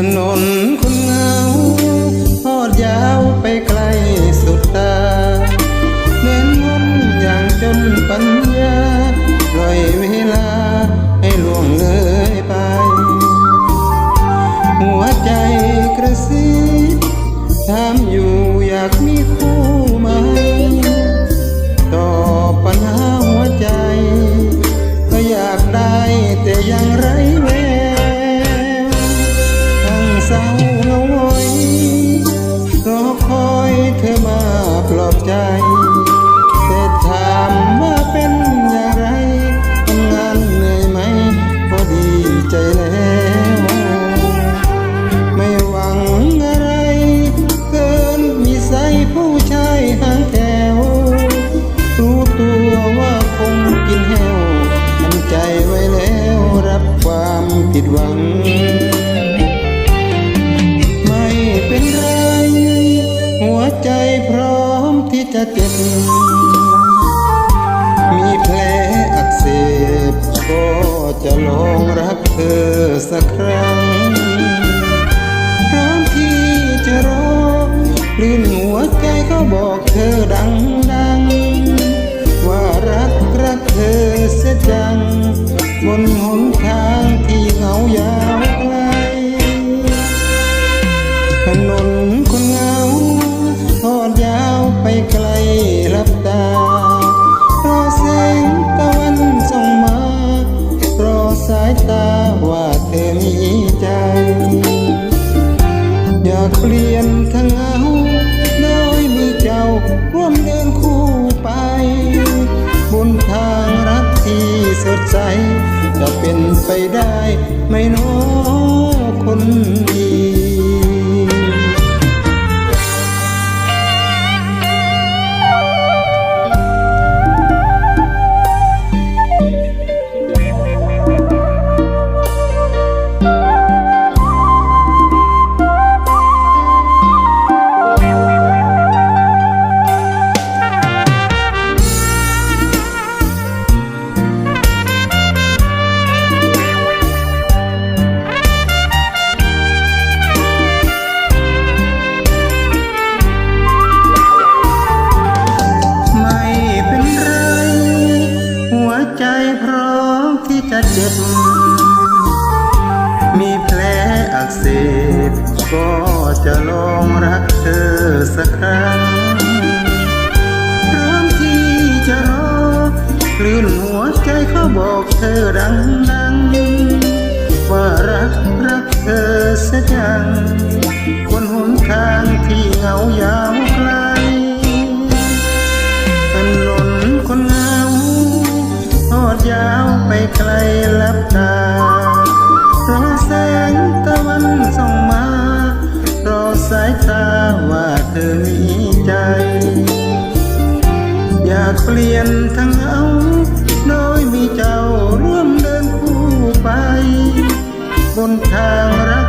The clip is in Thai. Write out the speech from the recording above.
ถนนคนเงาทอดยาวไปไกลสุดตา เน้นวนอย่างจนปัญญาปล่อยเวลาให้ล่วงเลยไป หัวใจกระซิบถามอยู่อยากมีคู่ จะเจ็บ มีแผลอักเสบ ก็จะลองรักเธอสักครั้งพร้อมที่จะร้องกลื่นหัวใจก็บอกเธอดังๆว่ารักรักเธอเสียจัง สายตาว่าเธอมีใจ อยากเปลี่ยนทางเอาน้อยมีเจ้าร่วมเดินคู่ไป บนทางรักที่สดใส จะเป็นไปได้ไหม่น้อคนดี สบก็จะลองรักเธอสักครั้งพร้อมที่จะรอคลื่นหัวใจเขาบอกเธอดังดังๆว่ารักรักเธอสักอยจังคนหนทางที่เหงายา อยากเปลี่ยนทางเหงาโดยมีเจ้าร่วมเดินคู่ไป บนทางรัก